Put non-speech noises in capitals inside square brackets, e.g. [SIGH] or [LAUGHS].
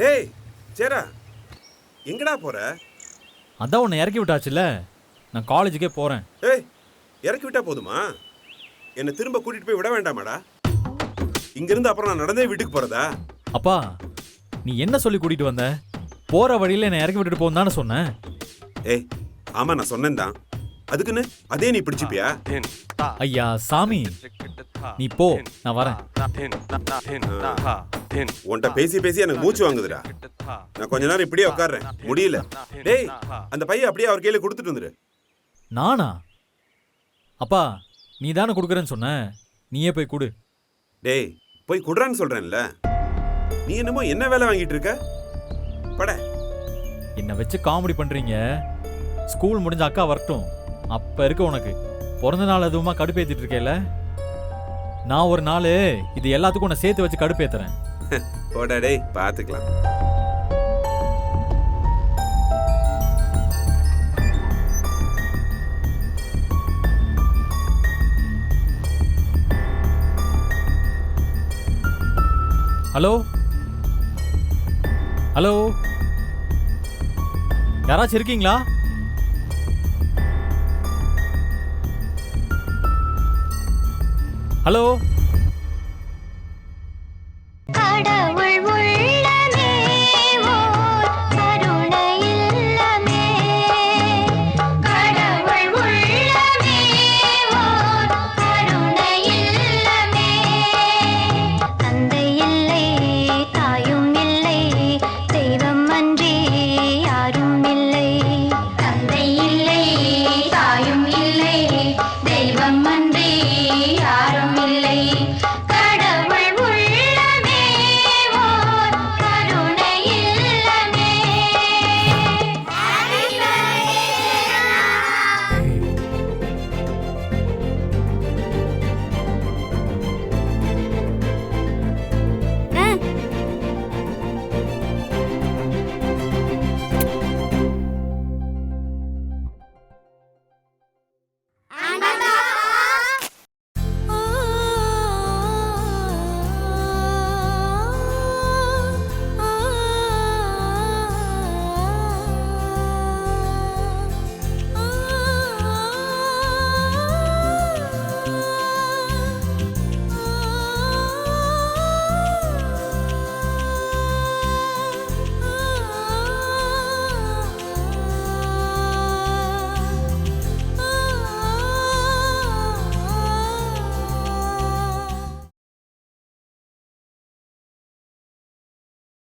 டேய் சேரா எங்கடா போற அதான் உன்னை இறக்கி விட்டாச்சுல்ல நான் காலேஜுக்கே போகிறேன் ஏய் இறக்கி விட்டா போதுமா என்னை திரும்ப கூட்டிட்டு போய் விட வேண்டாமாடா இங்கிருந்து அப்புறம் நான் நடந்தே வீட்டுக்கு போறதா அப்பா நீ என்ன சொல்லி கூட்டிகிட்டு வந்த போகிற வழியில் என்னை இறக்கி விட்டுட்டு போன்னு தானே சொன்னேன் ஏய் ஆமா நான் சொன்னேன் தான் அதுக்குன்னு அதே நீ பிடிச்சிப்பியா ஐயா சாமி நீ போ நான் வரேன் உன்கிட்ட பேசி பேசி எனக்கு மூச்சு வாங்குதுடா. நான் கொஞ்ச நேரம் இப்படியே உட்கார்றேன். முடியல. டேய் அந்த பையன் அப்படியே அவர் கையில கொடுத்துட்டு வந்துரு. நானா? அப்பா நீ தானே கொடுக்குறேன்னு சொன்ன? நீயே போய் கொடு. டேய் போய் குடுறான்னு சொல்றேன்ல. நீ என்னமோ என்ன வேலை வாங்கிட்டு இருக்க? பட. என்னை வச்சு காமெடி பண்ணுறீங்க ஸ்கூல் முடிஞ்ச அக்கா வரட்டும். அப்போ இருக்க உனக்கு. பிறந்த நாள் அதுவுமா கடுப்பேத்திட்டு இருக்கேல நான் ஒரு நாள் இது எல்லாத்துக்கும் உன்னை சேர்த்து வச்சு கடுப்பேத்துறேன். [LAUGHS] போடா டேய் பாத்துக்கலாம். ஹலோ? ஹலோ? யாராச்சும் இருக்கீங்களா? ஹலோ? கடவுள்